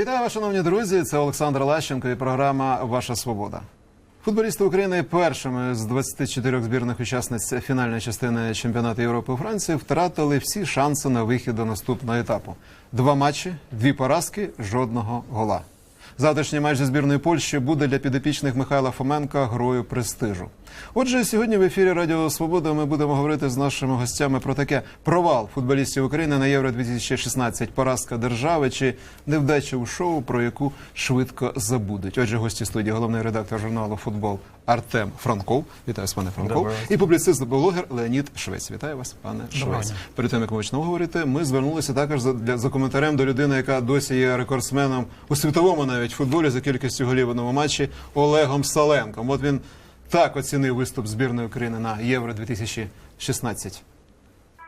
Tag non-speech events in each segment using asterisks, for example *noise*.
Вітаю вас, шановні друзі. Це Олександр Лащенко і програма Ваша Свобода. Футболісти України першими з 24 збірних учасниць фінальної частини чемпіонату Європи у Франції втратили всі шанси на вихід до наступного етапу. Два матчі, дві поразки, жодного гола. Завтрашній матч зі збірною Польщі буде для підопічних Михайла Фоменка грою престижу. Отже, сьогодні в ефірі Радіо Свобода ми будемо говорити з нашими гостями про таке провал футболістів України на Євро 2016 поразка держави чи невдача у шоу, про яку швидко забудуть. Отже, гості студії, головний редактор журналу Футбол Артем Франков. Вітаю вас, пане Франков. І публіцист блогер Леонід Швець. Вітаю вас, пане Швець. Перед тим як ми почнемо говорити, ми звернулися також за для за коментарем до людини, яка досі є рекордсменом у світовому навіть футболі за кількістю голів одному матчі Олегом Саленком. От він так оцінив виступ збірної України на Євро 2016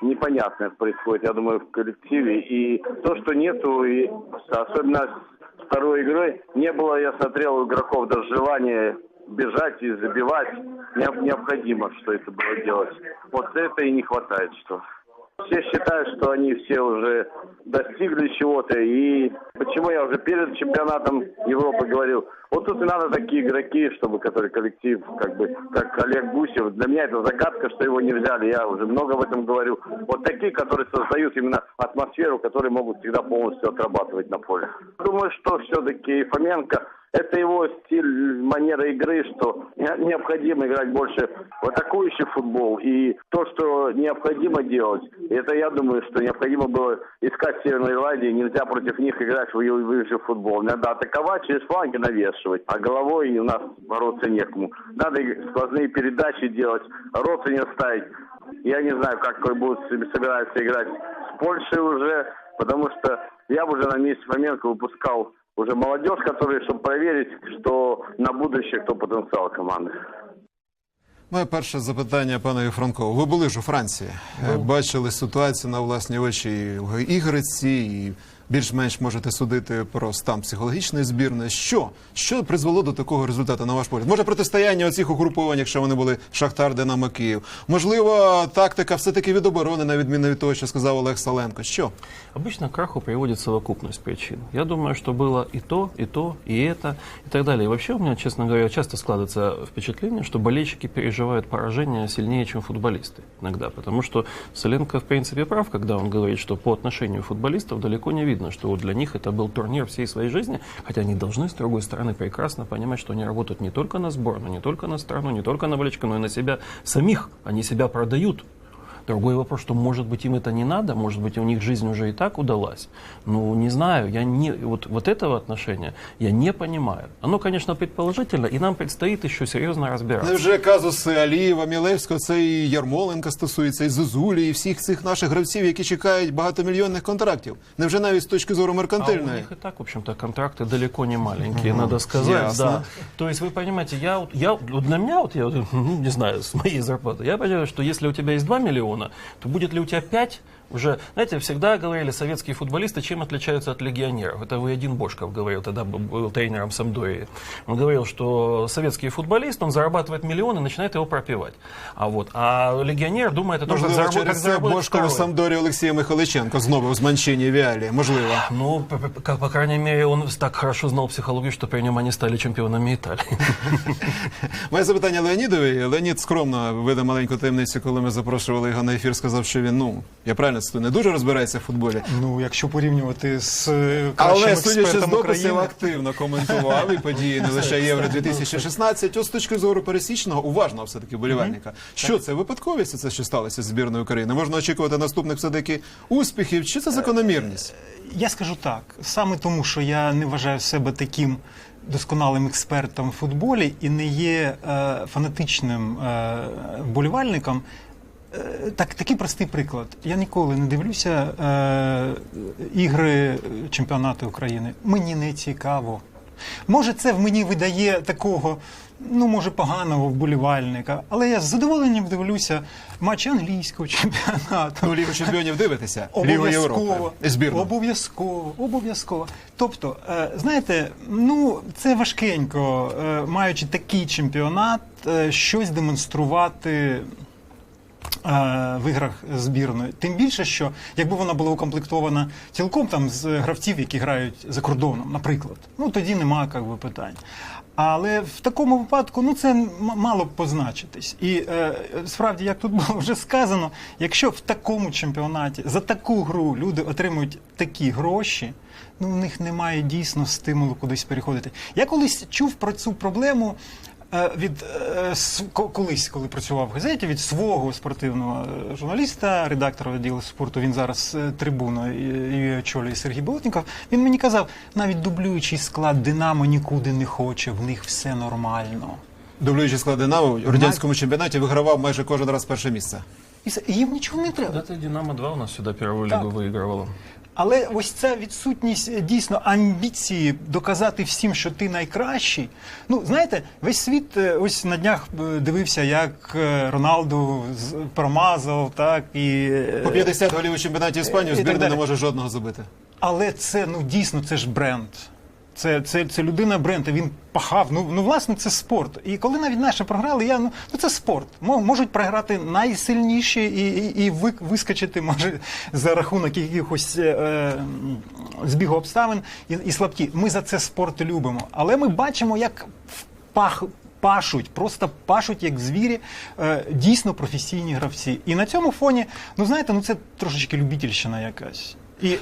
непонятное происходит, я думаю, в коллективе. И то, что нету, и особенно с второй игры, не было, я смотрел, у игроков даже желания бежать и забивать. Не- Необходимо, что это было делать. Вот это и не хватает, что. Все считают, что они все уже достигли чего-то. И почему я уже перед чемпионатом Европы говорил, вот тут и надо такие игроки, чтобы который коллектив, как бы, как Олег Гусев. Для меня это загадка, что его не взяли. Я уже много в этом говорю. Вот такие, которые создают именно атмосферу, которые могут всегда полностью отрабатывать на поле. Думаю, что все-таки Фоменко это его стиль, манера игры, что не- необходимо играть больше в атакующий футбол. И то, что необходимо делать, это я думаю, что необходимо было искать Северной Ирландии. Нельзя против них играть в выживший футбол. Надо атаковать, через фланги навешивать. А головой у нас бороться некому. Надо сквозные передачи делать, роты не ставить. Я не знаю, как будут собираются играть с Польшей уже, потому что я бы уже на месте Фоменко выпускал уже молодежь, которые, чтобы проверить, что на будущее, кто потенциал команды. Моє перше запитання панові Франкову. Ви були ж у Франції, Е, бачили ситуацію на власні очі і в Ігриці, і більш-менш можете судити про стан психологічної збірної. Що? Що призвело до такого результату, на ваш погляд? Може, протистояння оцих угруповань, якщо вони були Шахтар, Динамо, Київ? Можливо, тактика все-таки від оборони, на відміну від того, що сказав Олег Саленко. Що? Обычно к краху приводит совокупность причин. Я думаю, что было и то, и то, и это, и так далее. И вообще у меня, честно говоря, часто складывается впечатление, что болельщики переживают поражение сильнее, чем футболисты иногда. Потому что Соленко, в принципе, прав, когда он говорит, что по отношению футболистов далеко не видно, что вот для них это был турнир всей своей жизни, хотя они должны, с другой стороны, прекрасно понимать, что они работают не только на сборную, не только на страну, не только на болельщика, но и на себя самих. Они себя продают. Другой вопрос, что, может быть, им это не надо, может быть, у них жизнь уже и так удалась. Ну, не знаю, я не, вот, вот этого отношения я не понимаю. Оно, конечно, предположительно, и нам предстоит еще серьезно разбираться. Невже казуси Алієва, Мілевського, це і Ярмоленка стосується, і Зозулі, і всіх цих наших гравців, які чекають багатомільйонних контрактів? Невже навіть з точки зору А у меркантильної? них и так, в общем-то, контракты далеко не маленькие, надо сказать. ясно. Да. То есть, вы понимаете, я, вот- я, вот для меня, вот я *laughs* вот, ну, не знаю, с моей зарплаты, я понимаю, что если у тебя есть 2 миллиона, то будет ли у тебя 5, уже, знаете, всегда говорили советские футболисты, чем отличаются от легионеров. Это вы один Бошков говорил, тогда был- был тренером Самдории. Он говорил, что советский футболист, он зарабатывает миллион и начинает его пропивать. А вот, а легионер думает о том, как Можливо, заработать, как через це заработать Бошкову второй. Самдорі Олексія Михайличенко знову з Манчині Віалі. Можливо. Ну, п- п- как, по крайней мере, он так хорошо знал психологию, что при нем они стали чемпионами Италии. *laughs* Моє запитання Леонідові. Леонід скромно видав маленьку таємницю, коли ми запрошували його на ефір, сказав, що він, ну, я правильно цитую, не дуже розбирається в футболі. Ну, якщо порівнювати з е, кращим Але судячи з України, активно коментував і події не лише Євро 2016. Ось з точки зору пересічного, уважного все таки болівальника. Що це випадковість? Це що сталося з збірною України? Можна очікувати наступних все таки успіхів? Чи це закономірність? я скажу так: саме тому, що я не вважаю себе таким досконалим експертом в футболі і не є е, фанатичним е, вболівальником. Е, Так, такий простий приклад. Я ніколи не дивлюся е, ігри чемпіонату України. Мені не цікаво. Може, це в мені видає такого, ну може, поганого вболівальника, але я з задоволенням дивлюся матчі англійського чемпіонату. Ну, Лігу чемпіонів дивитеся? Лігу Обов'язково. Обов'язково, обов'язково. Тобто, е, знаєте, ну це важкенько, е, маючи такий чемпіонат, е, щось демонструвати в іграх збірної. Тим більше, що якби вона була укомплектована цілком там з гравців, які грають за кордоном, наприклад, ну тоді нема как би, питань. Але в такому випадку ну це мало б позначитись. І е, справді, як тут було вже сказано, якщо в такому чемпіонаті за таку гру люди отримують такі гроші, ну в них немає дійсно стимулу кудись переходити. Я колись чув про цю проблему. е, Від е, с- ко- колись, коли працював в газеті, від свого спортивного е, журналіста, редактора відділу спорту, він зараз е, трибуна і і очолює Сергій Болотніков. Він мені казав, навіть дублюючий склад Динамо нікуди не хоче, в них все нормально. Дублюючи склад Динамо у радянському чемпіонаті вигравав майже кожен раз перше місце. І все, і їм нічого не треба. Это «Динамо-2» у нас сюда первую Так. лигу выигрывала. Але ось ця відсутність е, дійсно амбіції доказати всім, що ти найкращий. Ну знаєте, весь світ е, ось на днях е, дивився, як Роналду промазав, так і По 50 голів у чемпіонаті Іспанії збірна не може жодного забити. Але це ну дійсно це ж бренд. Це, це, це людина бренд, і він пахав. Ну, ну власне, це спорт. І коли навіть наші програли, я ну, ну це спорт. Мо- Можуть програти найсильніші і, і, і вискочити може за рахунок якихось е, збігу обставин і, і слабкі. Ми за це спорт любимо. Але ми бачимо, як пах. Пашуть, просто пашуть як звірі, е, дійсно професійні гравці. І на цьому фоні, ну знаєте, ну це трошечки любительщина якась. І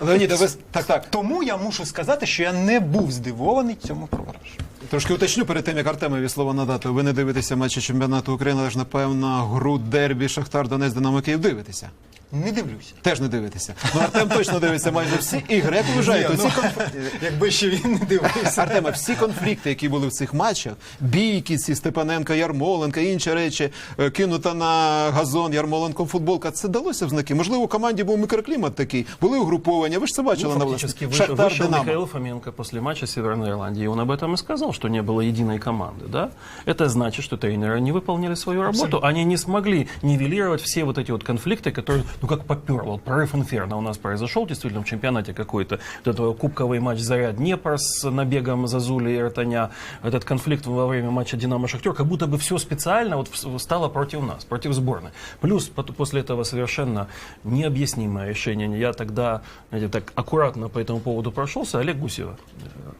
Леоніда, ви так так. тому я мушу сказати, що я не був здивований цьому програшу. Трошки уточню перед тим, як Артемові слово надати. Ви не дивитеся матчі чемпіонату України, але ж напевно гру дербі Шахтар Донець Динамо Київ дивитеся. Не дивлюся. Теж не дивитеся. Ну Артем точно дивиться майже всі ігри. Як ви вважаєте, Ні, оці ну, конф- *laughs* Якби ще він не дивився. Артема, всі конфлікти, які були в цих матчах, бійки, ці Степаненка, Ярмоленка, інші речі, е, кинута на газон Ярмоленком футболка, це далося в знаки. Можливо, у команді був мікроклімат такий, були угруповання. Ви ж це бачили Ну, на фактически власне. вышел, Шахтар вышел Динамо. Михаил Фоменко после матча Северной Ирландии. И он об этом и сказал, что не было единой команды. Да? Это значит, что тренеры не выполнили свою работу. Они не смогли нивелировать все вот эти вот конфликты, которые, ну как поперло. Вот прорыв инферно у нас произошел действительно в чемпионате какой-то. Вот этот кубковый матч Заря Днепр с набегом Зазули и Ротаня. Этот конфликт во время матча Динамо Шахтер, как будто бы все специально вот в- стало против нас, против сборной. Плюс пот- после этого совершенно необъяснимое решение. Я тогда, знаете, так аккуратно по этому поводу прошелся. Олег Гусева.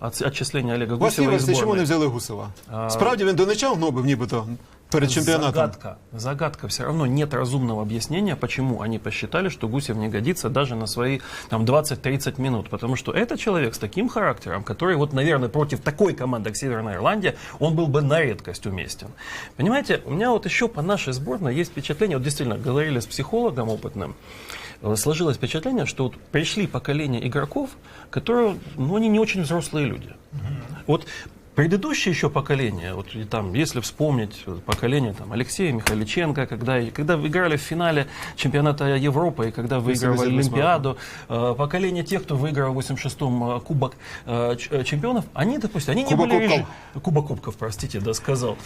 Э, От, отчисление Олега Власне, Гусева из Ігор, чому не сборной. взяли Гусева? Справді він донечав гнобив нібито Перед чемпіонатом. Загадка. Загадка. Все равно нет разумного объяснения, почему они посчитали, что Гусев не годится даже на свои там, 20-30 минут. Потому что это человек с таким характером, который, вот, наверное, против такой команды, как Северная Ирландия, он был бы на редкость уместен. Понимаете, у меня вот еще по нашей сборной есть впечатление, вот действительно, говорили с психологом опытным, э, сложилось впечатление, что вот пришли поколения игроков, которые, ну, они не очень взрослые люди. Вот Предыдущее еще поколение, вот и там, если вспомнить поколение там, Алексея Михайличенко, когда, когда вы играли в финале чемпионата Европы, и когда выигрывали 88. Олимпиаду, э, поколение тех, кто выиграл в 86-м э, Кубок э, э, чемпионов, они, допустим, они не Кубок были... Кубков. режи- Кубок Кубков, простите, да, сказал.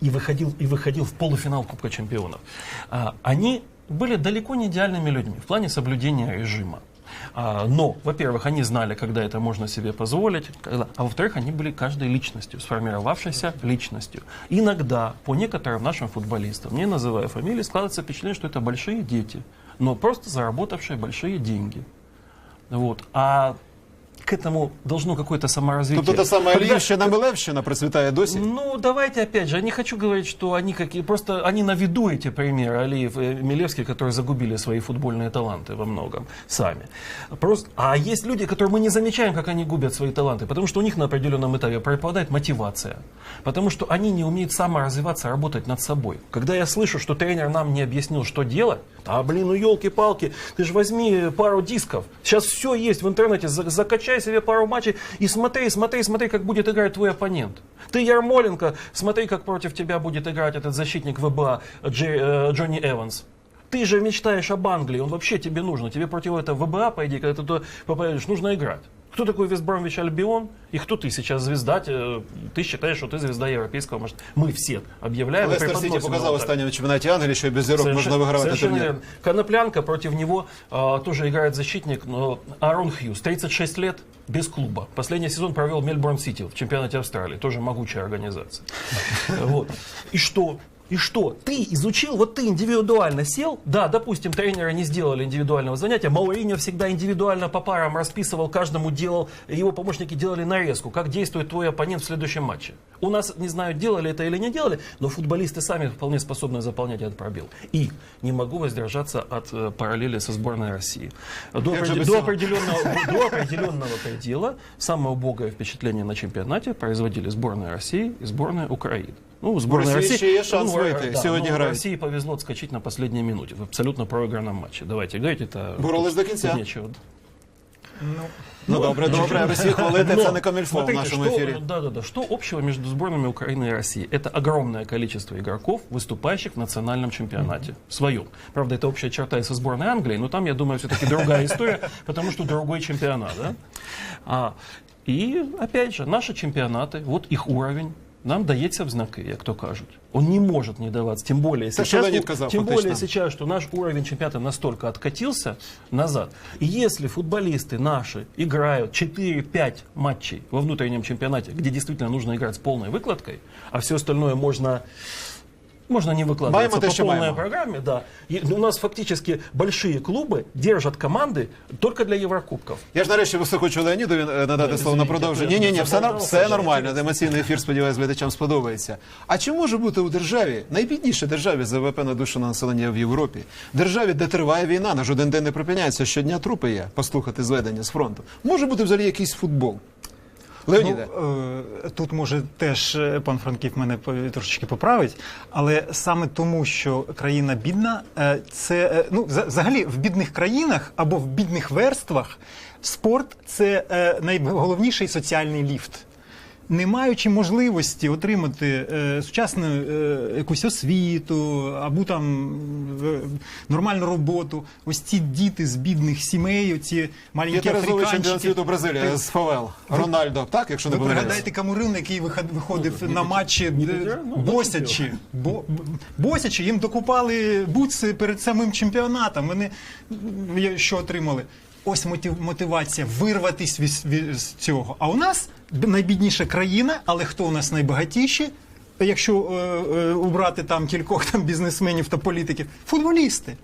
И выходил, и выходил в полуфинал Кубка чемпионов. А, они были далеко не идеальными людьми в плане соблюдения режима. А, Но, во-первых, они знали, когда это можно себе позволить, когда- а во-вторых, они были каждой личностью, сформировавшейся личностью. Иногда по некоторым нашим футболистам, не называя фамилии, складывается впечатление, что это большие дети, но просто заработавшие большие деньги. Вот. А к этому должно какое-то саморазвитие. Тобто та сама Когда- Львівщина, Милевщина процвітає досі. ну, давайте опять же, я не хочу говорить, что они какие, просто они на виду эти примеры, Алиев и Милевский, которые загубили свои футбольные таланты во многом сами. Просто, а есть люди, которые мы не замечаем, как они губят свои таланты, потому что у них на определенном этапе пропадает мотивация, потому что они не умеют саморазвиваться, работать над собой. Когда я слышу, что тренер нам не объяснил, что делать, а блин, ну елки-палки, ты же возьми пару дисков, сейчас все есть в интернете, за- закачай себе пару матчей и смотри, смотри, смотри, как будет играть твой оппонент. Ты Ярмоленко, смотри, как против тебя будет играть этот защитник ВБА Дже- э, Джонни Эванс. Ты же мечтаешь об Англии, он вообще тебе нужен. Тебе против этого ВБА, по идее, когда ты туда попадешь, нужно играть. Кто такой Вестбромвич Альбион? И кто ты сейчас звезда? Те- Ты считаешь, что ты звезда европейского может. Мы все объявляем и Лестер Сіті преподносим показав его в так. останньому чемпіонаті Англії, що і без зірок можна вигравати совершенно турнір. верно. Коноплянка против него а, тоже играет защитник но Аарон Хьюз, 36 лет, без клуба. Последний сезон провел Мельбурн Сити в чемпионате Австралии, тоже могучая организация. *laughs* Вот. И что? И что? Ты изучил, вот ты индивидуально сел, да, допустим, тренеры не сделали индивидуального занятия, Мауриньо всегда индивидуально по парам расписывал, каждому делал, его помощники делали нарезку, как действует твой оппонент в следующем матче. У нас, не знаю, делали это или не делали, но футболисты сами вполне способны заполнять этот пробел. И не могу воздержаться от э, параллели со сборной России. До, определен- до определенного, *laughs* до определенного предела самое убогое впечатление на чемпионате производили сборная России и сборная Украины. Ну, сборная России России, еще есть шанс ну, выйти. да, Сегодня ну, играют. России повезло отскочить на последней минуте в абсолютно проигранном матче. Давайте говорить это. Боролись до кінця. тут нечего. Ну добре, добре, Росію хвалити це не комільфо в смотрите, нашому что, ефірі. Да, да, да. Что общего между сборными Украины и России? Это огромное количество игроков, выступающих в национальном чемпионате. Своем. Правда, это общая черта и со сборной Англии, но там, я думаю, все-таки другая история, *laughs* потому что другой чемпионат. Да? А, и, опять же, наши чемпионаты, вот их уровень, нам дається в знаки, як то кажуть. Он не может не даваться. Тем более Так, сейчас, Леонид казал, тем фактично. более сейчас, что наш уровень чемпионата настолько откатился назад. И если футболисты наши играют 4-5 матчей во внутреннем чемпионате, где действительно нужно играть с полной выкладкой, а все остальное можно можно не выкладываться Маємо те, по що полной маємо. программе, да. И у нас фактически большие клубы держат команды только для Еврокубков. Я ж нарешті все хочу Леонідові е, надати Ну, слово на извините, продовження. я Ні, ні, ні, все, нар- заболтався, все я нормально. хотів. Емоційний ефір, сподіваюся, глядачам сподобається. А чи може бути у державі, найбіднішій державі за ВВП на душу населення в Європі, державі, де триває війна, на жоден день не припиняється, щодня трупи є, послухати зведення з фронту. Може бути взагалі якийсь футбол? Леоніде, Ну, е, тут може теж е, пан Франків мене трошечки поправить, але саме тому, що країна бідна, е, це ну за- взагалі в бідних країнах або в бідних верствах спорт це найголовніший соціальний ліфт. Не маючи можливості отримати е, сучасну е, якусь освіту або там е, нормальну роботу, ось ці діти з бідних сімей, оці маленькі чемпіон африканчики. світу Бразилія з ФВЛ. Рональдо, так, якщо не Ви помиляюсь? пригадайте Камурин, який виход- виходив на матчі не е, ну, босячи. Бо, б- босячи, їм докупали бутси перед самим чемпіонатом. Вони м, що отримали? Ось мотив- мотивація вирватись від, від цього. А у нас найбідніша країна, але хто у нас найбагатіші? Якщо е, е, убрати там кількох там бізнесменів та політиків, футболісти.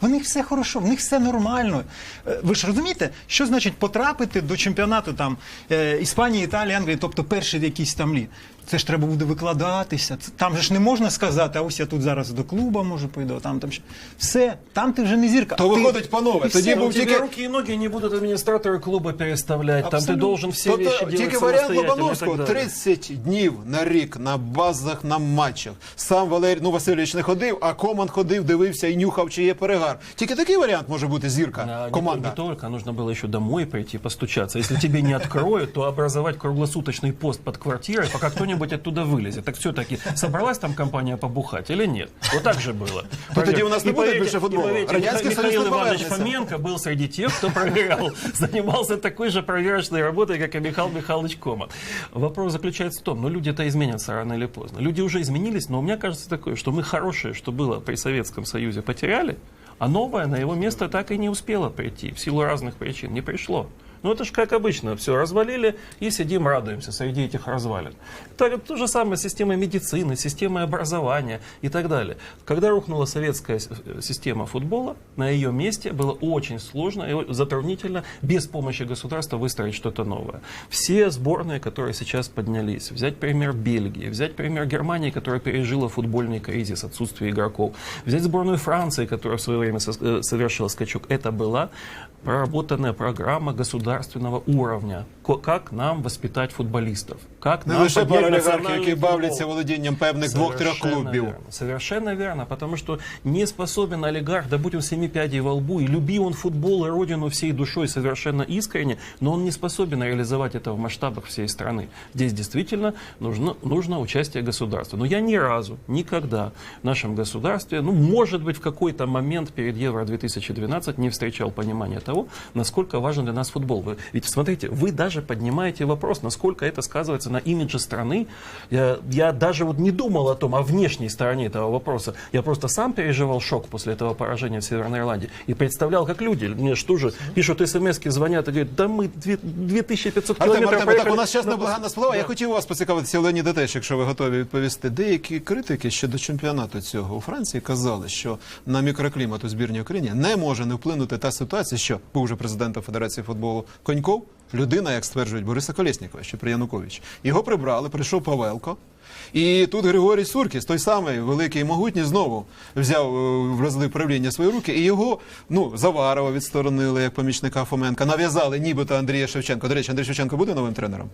В них все хорошо, в них все нормально. Е, Ви ж розумієте, що значить потрапити до чемпіонату там е, Іспанії, Італії, Англії, тобто перший якийсь там літ. Це ж треба буде викладатися. Це- Там же ж не можна сказати, а ось я тут зараз до клуба можу пойду, там там ще. Все, там ти вже не зірка. То Ти- виходить, панове, і тоді все. був У тебя тільки- руки и ноги не будут администраторы клуба переставлять. Там ты Абсолютно. должен все вещи тобто, делать тільки варіант самостоятельно и Лобановського так далее. 30 днів на рік на базах, на матчах. Сам Валерій ну, Васильович не ходив, а Коман ходив, дивився і нюхав, чи є перегар. Тільки такий варіант може бути зірка, А, не команда. то- Не, только, нужно было еще домой прийти постучаться. Если тебе не откроют, то образовать круглосуточный пост под квартирой, пока кто-нибудь оттуда вылезет. Так все-таки собралась там компания побухать или нет? Вот так же было. Ну, тоді у нас не буде більше футболу. Радянський Михаил Иванович. Фоменко был среди тех, кто проверял, *laughs* занимался такой же проверочной работой, как и Михаил Михайлович Коман. Вопрос заключается в том, ну люди-то изменятся рано или поздно. Люди уже изменились, но у меня кажется такое, что мы хорошее, что было при Советском Союзе, потеряли, а новое на его место так и не успело прийти в силу разных причин, не пришло. Ну это же как обычно, все развалили и сидим радуемся среди этих развалин. Так, то же самое с системой медицины, системой образования и так далее. Когда рухнула советская э, система футбола, на ее месте было очень сложно и затруднительно без помощи государства выстроить что-то новое. Все сборные, которые сейчас поднялись, взять пример Бельгии, взять пример Германии, которая пережила футбольный кризис, отсутствие игроков, взять сборную Франции, которая в свое время э, совершила скачок, это была проработанная программа государственного уровня. Как нам воспитать футболистов? Как Не нам лише поднять паралігархи, национальный які футбол? бавляться володінням певних двох-трьох Совершенно клубів. верно. Совершенно верно, потому что не способен олигарх, да будь он семи пядей во лбу, и люби он футбол и родину всей душой совершенно искренне, но он не способен реализовать это в масштабах всей страны. Здесь действительно нужно, нужно участие государства. Но я ни разу, никогда в нашем государстве, ну, может быть, в какой-то момент перед Евро-2012 не встречал понимания того, насколько важен для нас футбол. Вы- Ведь смотрите, вы даже поднимаете вопрос, насколько это сказывается на имидже страны. Я, я даже вот не думал о том, о внешней стороне этого вопроса. Я просто сам переживал шок после этого поражения в Северной Ирландии и представлял, как люди, мне что же, пишут смс звонят и говорят, да мы две- 2500 Артем, километров Артем, так проехали у нас час на неблаганна сплава. Я хотів вас поцікавитися, Леоніда теж, якщо ви готові відповісти. Деякі критики щодо чемпіонату цього у Франції казали, що на мікроклімат у збірній Україні не може не вплинути та ситуація, що був вже президентом Федерації футболу Коньков, людина, як стверджують Бориса Колєснікова, ще при Януковичі. Його прибрали, прийшов Павелко. І тут Григорій Суркіс, той самий великий і могутній, знову взяв е, вразли правління в свої руки, і його ну Заварова відсторонили як помічника Фоменка, нав'язали нібито Андрія Шевченка. До речі, Андрій Шевченко буде новим тренером?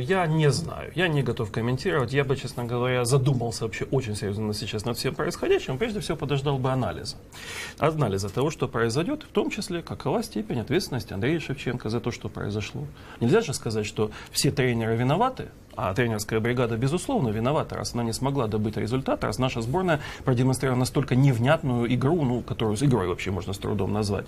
Я не знаю, я не готов комментировать. Я бы, честно говоря, задумался вообще очень серьезно сейчас над всем происходящим. Прежде всего, подождал бы анализа. Анализа того, что произойдет, в том числе, какова степень ответственности Андрея Шевченко за то, что произошло. Нельзя же сказать, что все тренеры виноваты, а тренерская бригада, безусловно, виновата, раз она не смогла добыть результат, раз наша сборная продемонстрировала настолько невнятную игру, ну, которую с игрой вообще можно с трудом назвать,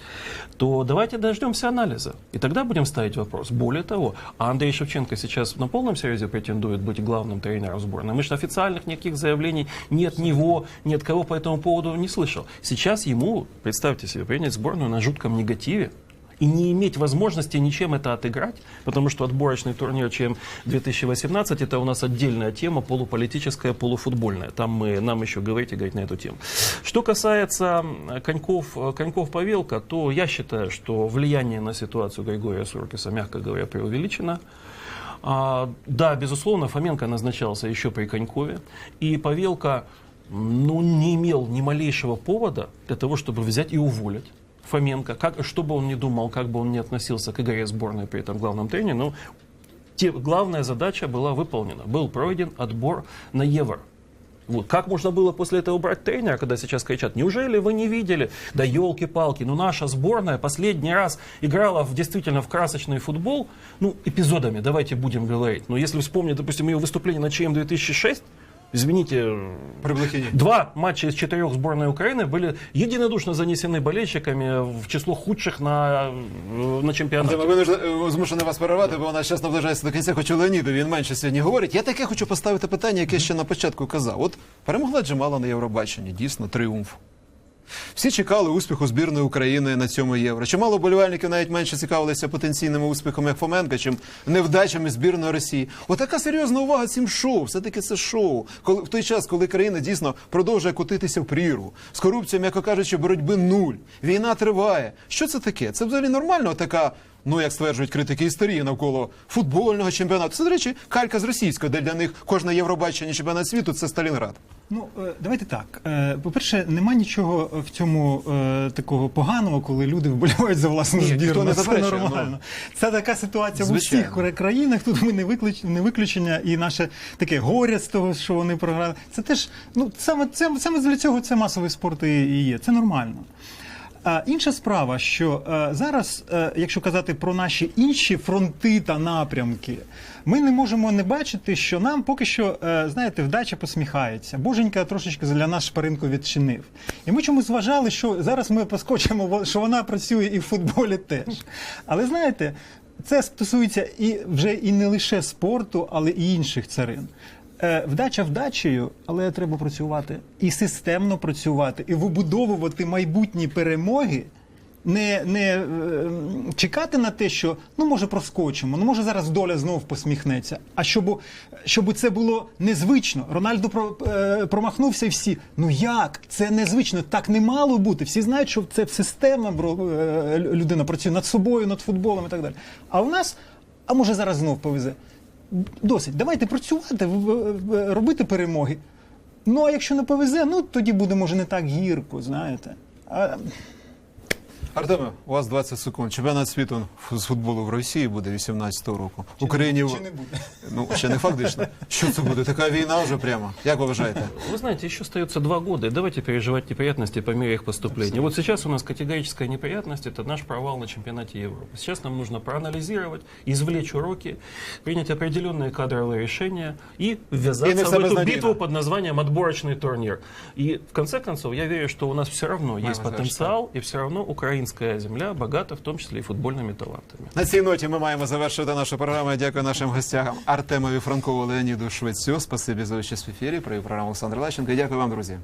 то давайте дождемся анализа. И тогда будем ставить вопрос. Более того, а Андрей Шевченко сейчас на полном серьезе претендует быть главным тренером сборной. Мы же официальных никаких заявлений ни от него, ни от кого по этому поводу не слышал. Сейчас ему, представьте себе, принять сборную на жутком негативе, и не иметь возможности ничем это отыграть, потому что отборочный турнир ЧМ 2018 это у нас отдельная тема, полуполитическая, полуфутбольная. Там мы, нам еще говорить и говорить на эту тему. Что касается коньков, коньков Павелка, то я считаю, что влияние на ситуацию Григория Суркиса, мягко говоря, преувеличено. А, да, безусловно, Фоменко назначался еще при Конькове, и Павелка ну, не имел ни малейшего повода для того, чтобы взять и уволить. Фоменко, как, что бы он ни думал, как бы он ни относился к игре сборной при этом главном тренере, но те, главная задача была выполнена. Был пройден отбор на Евро. Вот. Как можно было после этого брать тренера, когда сейчас кричат, неужели вы не видели? Да елки-палки, ну наша сборная последний раз играла в, действительно в красочный футбол, ну эпизодами, давайте будем говорить. Но если вспомнить, допустим, ее выступление на ЧМ 2006, извините, При Блохіні. Два матча из четырех сборной Украины были единодушно занесены болельщиками в число худших на, э, на чемпионате. Артеме, ви не змушений вас перервати, бо у нас час наближається до кінця. Хочу Леоніду, він менше сьогодні говорить. Я таке хочу поставити питання, яке ще на початку казав. От перемогла Джемала на Євробаченні, дійсно, тріумф. Всі чекали успіху збірної України на цьому євро. Чимало болівальників навіть менше цікавилися потенційними успіхами Фоменка, чим невдачами збірної Росії. Отака серйозна увага цим шоу. Все-таки це шоу. Коли в той час, коли країна дійсно продовжує котитися в прірву, з корупцією, м'яко кажучи, боротьби нуль. Війна триває. Що це таке? Це взагалі нормально така. Ну, як стверджують критики історії навколо футбольного чемпіонату. Це, до речі, калька з російської, де для них кожне Євробачення чемпіонат світу це Сталінград. Ну, е, давайте так. Е, По-перше, нема нічого в цьому е, такого поганого, коли люди вболівають за власну збірну. не Це заперечує, нормально. Це така ситуація в усіх країнах. Тут ми не виключ- не виключення, і наше таке горе з того, що вони програли. Це теж ну саме це саме для цього це масовий спорт і є. Це нормально. А інша справа, що е, зараз, е, якщо казати про наші інші фронти та напрямки, ми не можемо не бачити, що нам поки що, е, знаєте, вдача посміхається. Боженька трошечки для нас шпаринку відчинив. І ми чомусь вважали, що зараз ми поскочимо, що вона працює і в футболі теж. Але знаєте, це стосується і вже і не лише спорту, але і інших царин. Е, Вдача вдачею, але треба працювати і системно працювати, і вибудовувати майбутні перемоги. Не, не е, чекати на те, що ну може проскочимо, ну може зараз доля знов посміхнеться. А щоб, щоб це було незвично. Рональдо про, е, промахнувся і всі. Ну як? Це незвично, так не мало бути. Всі знають, що це системна е, людина працює над собою, над футболом і так далі. А у нас, а може зараз знов повезе. Досить, давайте працювати, робити перемоги. Ну а якщо не повезе, ну тоді буде може не так гірко, знаєте. А, Артеме, у вас 20 секунд. Чемпіонат світу з футболу в Росії буде 18-го року. В Україні чи не буде? ну ще не фактично. Що це буде? Така війна вже прямо. Як ви вважаєте? Вы знаете, еще остается два года, и давайте переживать неприятности по мере их поступления. Вот сейчас у нас категорическая неприятность – это наш провал на чемпионате Европы. Сейчас нам нужно проанализировать, извлечь уроки, принять определенные кадровые решения и И не ввязаться в все эту безнадежно. битву под названием «отборочный турнир». И в конце концов, я верю, что у нас все равно есть Владимирович, потенциал, и все равно украинцы украинская земля багата, в тому числі і футбольними талантами. На цій ноті ми маємо завершити нашу програму. Дякую нашим гостям Артемові Франкову Леоніду Швецю. Спасибі за участь в ефірі. Про програму Олександр Лащенко. Дякую вам, друзі.